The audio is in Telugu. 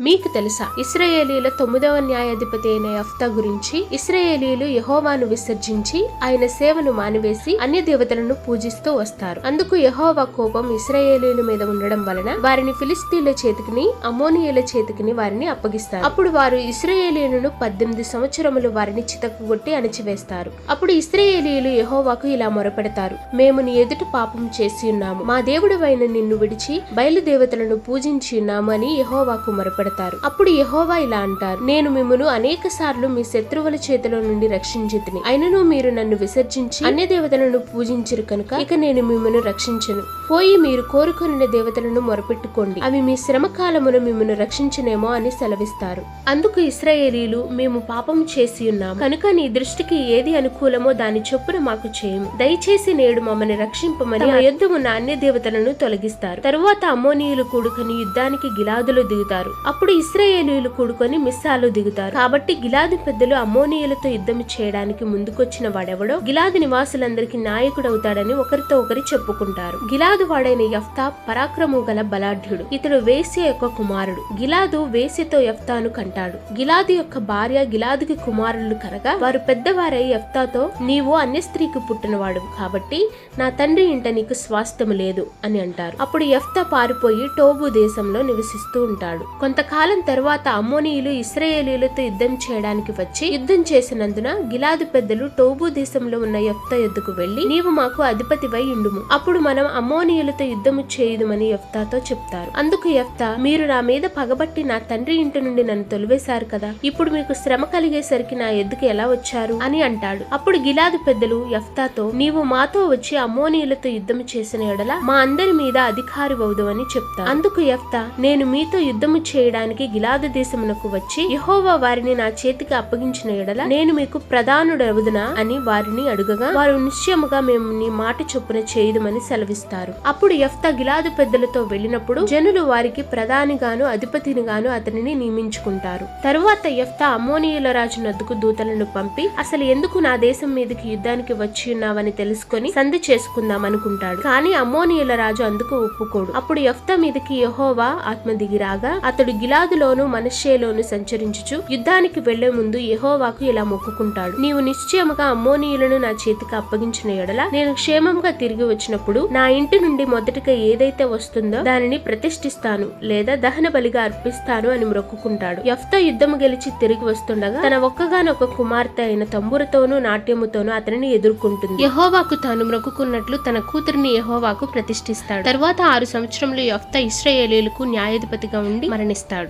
మీకు తెలుసా? ఇస్రాయేలీల తొమ్మిదవ న్యాయాధిపతి అయిన యఫ్తా గురించి ఇస్రాయేలీలు యహోవాను విసర్జించి ఆయన సేవను మానివేసి అన్య దేవతలను పూజిస్తూ వస్తారు. అందుకు యహోవా కోపం ఇస్రాయేలీల మీద ఉండడం వలన వారిని ఫిలిస్తీన్ల చేతికిని అమోనియుల చేతికిని వారిని అప్పగిస్తారు. అప్పుడు వారు ఇస్రాయేలీలను పద్దెనిమిది సంవత్సరములు వారిని చితకగొట్టి అణచివేస్తారు. అప్పుడు ఇస్రాయేలీలు యహోవాకు ఇలా మొరపెడతారు. మేము నీ ఎదుట పాపం చేసి ఉన్నాము. మా దేవుడు నిన్ను విడిచి బయలుదేవతలను పూజించి ఉన్నాము అని యహోవాకు మొరపెడతారు. అప్పుడు యహోవా ఇలా అంటారు నేను మిమ్మును అనేక సార్లు మీ శత్రువుల చేతిలో నుండి రక్షించితిని. అయినను మీరు నన్ను విసర్జించి అన్య దేవతలను పూజించిరు కనుక ఇక నేను మిమ్మను రక్షించను. పోయి మీరు కోరుకొనిన దేవతలను మొరపెట్టుకోండి. అవి మీ శ్రమ కాలమున మిమ్మను రక్షించునేమో అని సెలవిస్తారు. అందుకు ఇస్రాయేలీలు మేము పాపం చేసి ఉన్నాము. కనుక నీ దృష్టికి ఏది అనుకూలమో దాని చొప్పున మాకు చేయము. దయచేసి నేడు మమ్మల్ని రక్షింపమని యుద్ధ ఉన్న అన్య దేవతలను తొలగిస్తారు. తరువాత అమ్మోనీయులు కూడుకొని యుద్ధానికి గిలాదులు దిగుతారు. అప్పుడు ఇస్రాయేలీలు కూడుకొని మిస్సాలు దిగుతారు. కాబట్టి గిలాదు పెద్దలు అమ్మోనీయులతో యుద్ధం చేయడానికి ముందుకొచ్చిన వాడెవడో గిలాది నివాసులందరికీ నాయకుడవుతాడని ఒకరితో ఒకరి చెప్పుకుంటారు. గిలాదు వాడైన యఫ్తా పరాక్రము గల బలాఢ్యుడు. ఇతడు వేశ్య యొక్క కుమారుడు. గిలాదు వేసేతో యఫ్తాను కంటాడు. గిలాదు యొక్క భార్య గిలాదుకి కుమారులు కనగా వారు పెద్దవారై యఫ్తాతో నీవు అన్య స్త్రీకి పుట్టినవాడు కాబట్టి నా తండ్రి ఇంట నీకు స్వాస్థ్యము లేదు అని అంటారు. అప్పుడు యఫ్తా పారిపోయి టోబు దేశంలో నివసిస్తూ ఉంటాడు. కొంత కొంతకాలం తర్వాత అమ్మోనీయులు ఇస్రాయేలీలతో యుద్ధం చేయడానికి వచ్చి యుద్ధం చేసినందున గిలాదు పెద్దలు టోబు దేశంలో ఉన్న యెఫ్తా యుద్ధకు వెళ్ళి నీవు మాకు అధిపతివై ఇండుము అప్పుడు మనం అమ్మోనీయులతో యుద్ధము చేయుదుమని యఫ్తాతో చెప్తారు. అందుకు యఫ్తా మీరు నా మీద పగబట్టి నా తండ్రి ఇంటి నుండి నన్ను తొలివేశారు కదా. ఇప్పుడు మీకు శ్రమ కలిగేసరికి నా ఎద్దుకు ఎలా వచ్చారు? అని అంటాడు. అప్పుడు గిలాదు పెద్దలు యఫ్తాతో నీవు మాతో వచ్చి అమ్మోనీయులతో యుద్ధము చేసిన ఎడల మా అందరి మీద అధికారి అని చెప్తా అందుకు యఫ్తా నేను మీతో యుద్ధము చేయ చేయడానికి గిలాదు దేశమునకు వచ్చి యహోవా వారిని నా చేతికి అప్పగించిన ఎడల నేను మీకు ప్రధానుడవుదునా అని వారిని అడుగగా వారు నిశ్చయముగా మేము నీ మాట చొప్పున చేయదుమని సెలవిస్తారు. అప్పుడు యఫ్తా గిలాదు పెద్దలతో వెళ్ళినప్పుడు జనులు వారికి ప్రధానిగాను అధిపతినిగాను అతనిని నియమించుకుంటారు. తరువాత యఫ్తా అమ్మోనియుల రాజు నద్దుకు దూతలను పంపి అసలు ఎందుకు నా దేశం మీదకి యుద్ధానికి వచ్చి ఉన్నావని తెలుసుకొని సంధి చేసుకుందాం అనుకుంటాడు కానీ అమ్మోనియుల రాజు అందుకు ఒప్పుకోడు. అప్పుడు యఫ్తా మీదకి యహోవా ఆత్మ దిగిరాగా అతడు గిలాదులోను మనషేలోను సంచరించుచు యుద్ధానికి వెళ్ళే ముందు యహోవాకు ఇలా మొక్కుకుంటాడు. నీవు నిశ్చయముగా అమ్మోనీయులను నా చేతికి అప్పగించిన ఎడల నేను క్షేమంగా తిరిగి వచ్చినప్పుడు నా ఇంటి నుండి మొదటిగా ఏదైతే వస్తుందో దానిని ప్రతిష్ఠిస్తాను లేదా దహన బలిగా అర్పిస్తాను అని మొక్కుకుంటాడు. యఫ్తా యుద్ధము గెలిచి తిరిగి వస్తుండగా తన ఒక్కగానొక కుమార్తె అయిన తంబురతోనూ నాట్యముతోనూ అతనిని ఎదుర్కొంటుంది. యహోవాకు తాను మొక్కుకున్నట్లు తన కూతురిని యహోవాకు ప్రతిష్ఠిస్తాడు. తర్వాత ఆరు సంవత్సరంలో యఫ్త ఇస్రాయేలీలకు న్యాయాధిపతిగా ఉండి మరణిస్తాడు. చేస్తాడు